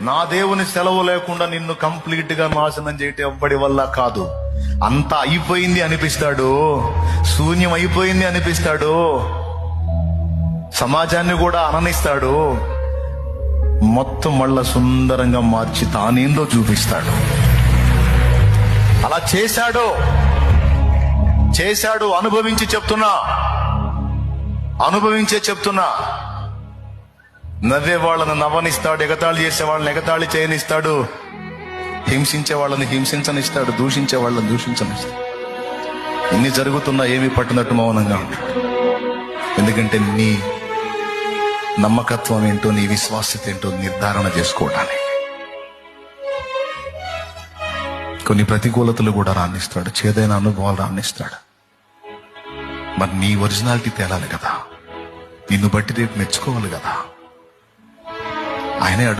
నా దేవుని సెలవు లేకుండా నిన్ను కంప్లీట్గా నాశనం చేయటం ఎవ్వడి వల్ల కాదు. అంతా అయిపోయింది అనిపిస్తాడు. శూన్యం అయిపోయింది అనిపిస్తాడు. సమాజాన్ని కూడా అననిస్తాడు. మొత్తం మళ్ళా సుందరంగా మార్చి తానేందో చూపిస్తాడు. అలా చేశాడు. చేశాడు. అనుభవించి చెప్తున్నా. అనుభవించే చెప్తున్నా. నవ్వే వాళ్ళని నవ్వనిస్తాడు ఎగతాళి చేసే వాళ్ళని ఎగతాళి చేయనిస్తాడు. హింసించే వాళ్ళని హింసించనిస్తాడు దూషించే వాళ్ళని దూషించనిస్తాడు. ఇన్ని జరుగుతున్నా ఏమీ పట్టినట్టు మౌనంగా ఉంటాడు. ఎందుకంటే నీ నమ్మకత్వం ఏంటో నీ విశ్వాసత ఏంటో నిర్ధారణ చేసుకోవటానికి. కొన్ని ప్రతికూలతలు కూడా రాణిస్తాడు చేదైన అనుభవాలు రాణిస్తాడు. మరి నీ ఒరిజినాలిటీ తేలాలి కదా. నిన్ను బట్టి రేపు మెచ్చుకోవాలి కదా. ఆయనే